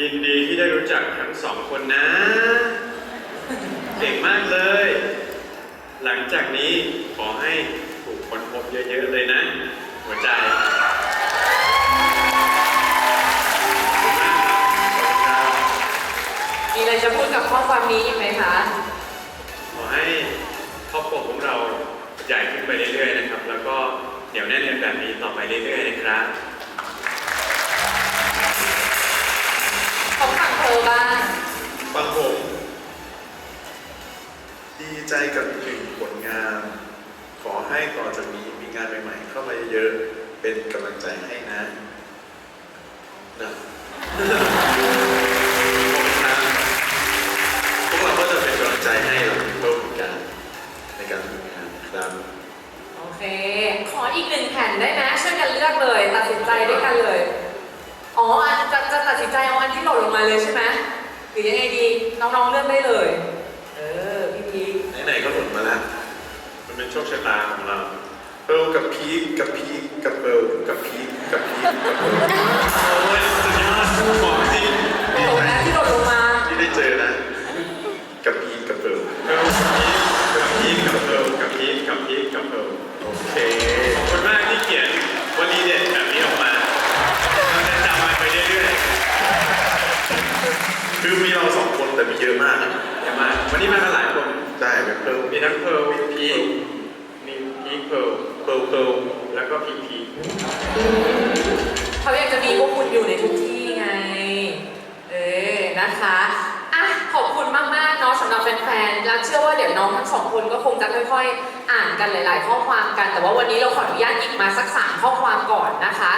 ยินดีที่ได้รู้จักทั้งสองคนนะ เก่งมากเลย หลังจากนี้ขอให้ถูกค้นพบเยอะๆเลยนะ หัวใจขอบคุณมากครับขอบคุณครับมีอะไรจะพูดกับข้อความนี้อีกไหมคะ ขอให้ครอบครัวของเราใหญ่ขึ้นไปเรื่อยๆนะครับ แล้วก็เหนียวแน่นกันแบบนี้ต่อไปเรื่อยๆนะครับ บ้าง ฟังผม ดีใจกับอีกหนึ่งผลงาน ขอให้ต่อจากนี้มีงานใหม่ๆเข้ามาเยอะๆเป็นกำลังใจให้นะนะพวกเราก็จะเป็นกำลังใจให้เราเพิ่มเหมือนกันในการทำงานครับโอเค ขออีกหนึ่งแผ่นได้ไหมช่วยกันเลือกเลย ตัดสินใจด้วยกันเลย หล่นลงมาเลยใช่ไหมหรือยังไงดีน้องๆเลือกได้เลย เออพี่พีคไหนๆก็หลุดมาแล้ว มันเป็นโชคชะตาของเราเปิลกับพีคกับพีคกับเปิลกับพีคกับพีคกับเปิล คือมีเราสองคนแต่มีเยอะมากนะๆอย่ามาวันนี้มากันหลายคน ใช่เป็นเปิลมีทั้งเพิร์ลมีพีคมีพีคเพิร์ลเพิร์ลเพิร์ลแล้วก็พีคพีคเขาอยากจะมีพวกคุณอยู่ในทุกที่ไง เออนะคะอะขอบคุณมากๆเนาะสำหรับแฟนๆแล้วเชื่อว่าเดี๋ยวน้องทั้งสองคนก็คงจะค่อยๆ อ่านกันหลาย ๆ ข้อความกัน แต่ว่าวันนี้เราขออนุญาตหยิบมาสักสามข้อความก่อนนะคะ